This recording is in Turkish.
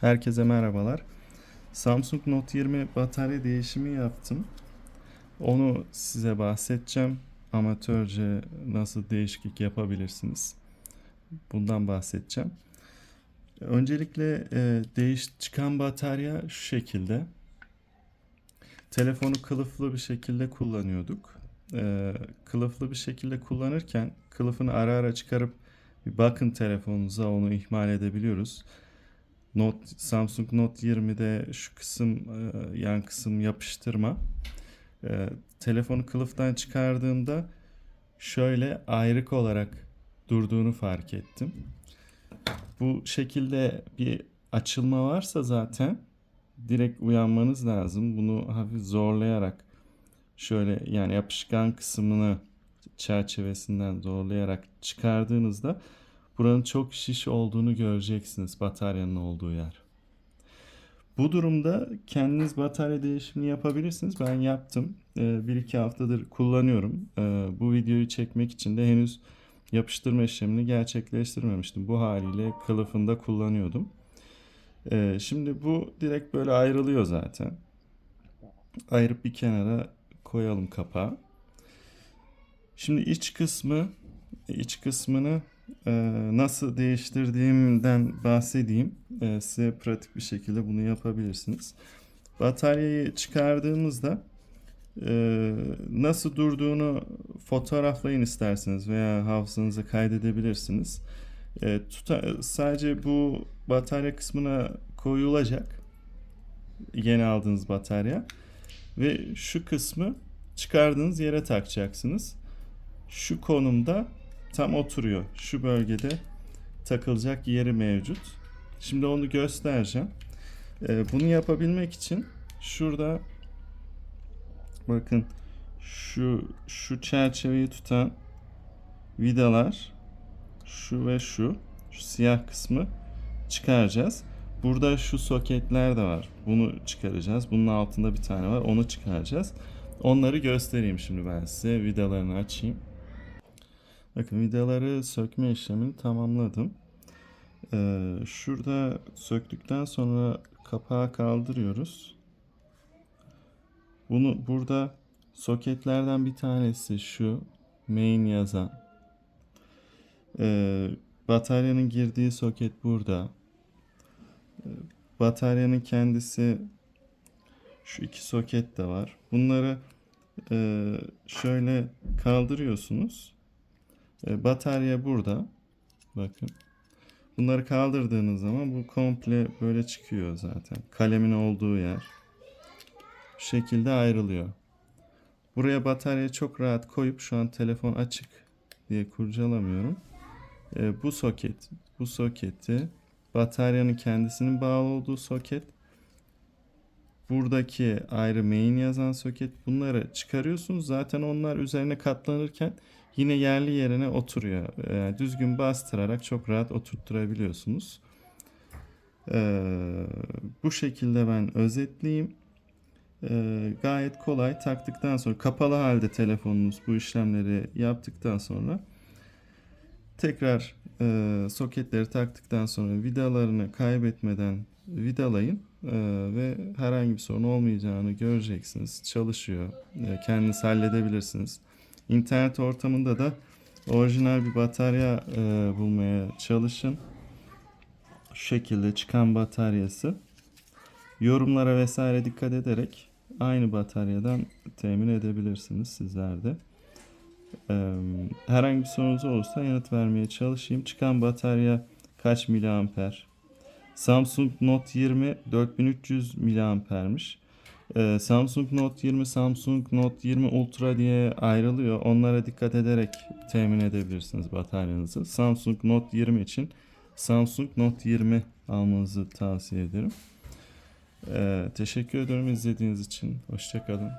Herkese merhabalar. Samsung Note 20 batarya değişimi yaptım. Onu size bahsedeceğim. Amatörce nasıl değişiklik yapabilirsiniz? Bundan bahsedeceğim. Öncelikle e, değiş çıkan batarya şu şekilde. Telefonu kılıflı bir şekilde kullanıyorduk. E, kılıflı bir şekilde kullanırken kılıfını ara ara çıkarıp bir bakın telefonunuza onu ihmal edebiliyoruz. Note Samsung Note 20'de şu kısım e, yan kısım yapıştırma. E, telefonu kılıftan çıkardığımda şöyle ayrık olarak durduğunu fark ettim. Bu şekilde bir açılma varsa zaten direkt uyanmanız lazım. Bunu hafif zorlayarak şöyle yani yapışkan kısmını çerçevesinden zorlayarak çıkardığınızda buranın çok şiş olduğunu göreceksiniz bataryanın olduğu yer. Bu durumda kendiniz batarya değişimini yapabilirsiniz. Ben yaptım. Ee, bir iki haftadır kullanıyorum. Ee, bu videoyu çekmek için de henüz yapıştırma işlemini gerçekleştirmemiştim. Bu haliyle kılıfında kullanıyordum. Ee, şimdi bu direkt böyle ayrılıyor zaten. Ayırıp bir kenara koyalım kapağı. Şimdi iç kısmı, iç kısmını nasıl değiştirdiğimden bahsedeyim. E, size pratik bir şekilde bunu yapabilirsiniz. Bataryayı çıkardığımızda e, nasıl durduğunu fotoğraflayın isterseniz veya hafızanıza kaydedebilirsiniz. E, sadece bu batarya kısmına koyulacak yeni aldığınız batarya ve şu kısmı çıkardığınız yere takacaksınız. Şu konumda tam oturuyor. Şu bölgede takılacak yeri mevcut. Şimdi onu göstereceğim. Ee, bunu yapabilmek için şurada bakın şu şu çerçeveyi tutan vidalar şu ve şu şu siyah kısmı çıkaracağız. Burada şu soketler de var. Bunu çıkaracağız. Bunun altında bir tane var. Onu çıkaracağız. Onları göstereyim şimdi ben size. Vidalarını açayım. Bakın vidaları sökme işlemini tamamladım. Ee, şurada söktükten sonra kapağı kaldırıyoruz. Bunu burada soketlerden bir tanesi şu main yazan. Ee, bataryanın girdiği soket burada. Ee, bataryanın kendisi şu iki soket de var. Bunları e, şöyle kaldırıyorsunuz. E, batarya burada. Bakın. Bunları kaldırdığınız zaman bu komple böyle çıkıyor zaten. Kalemin olduğu yer. Bu şekilde ayrılıyor. Buraya bataryayı çok rahat koyup şu an telefon açık diye kurcalamıyorum. E, bu soket, bu soketi bataryanın kendisinin bağlı olduğu soket buradaki ayrı main yazan soket bunları çıkarıyorsunuz. Zaten onlar üzerine katlanırken yine yerli yerine oturuyor. Yani düzgün bastırarak çok rahat oturtturabiliyorsunuz. Ee, bu şekilde ben özetleyeyim. Ee, gayet kolay taktıktan sonra kapalı halde telefonunuz bu işlemleri yaptıktan sonra tekrar e, soketleri taktıktan sonra vidalarını kaybetmeden vidalayın e, ve herhangi bir sorun olmayacağını göreceksiniz. Çalışıyor. E, kendiniz halledebilirsiniz. İnternet ortamında da orijinal bir batarya e, bulmaya çalışın. Şu şekilde çıkan bataryası. Yorumlara vesaire dikkat ederek aynı bataryadan temin edebilirsiniz sizler de. Ee, herhangi bir sorunuz olursa yanıt vermeye çalışayım. Çıkan batarya kaç miliamper? Samsung Note 20 4300 miliampermiş. Ee, Samsung Note 20, Samsung Note 20 Ultra diye ayrılıyor. Onlara dikkat ederek temin edebilirsiniz bataryanızı. Samsung Note 20 için Samsung Note 20 almanızı tavsiye ederim. Ee, teşekkür ederim izlediğiniz için. Hoşçakalın.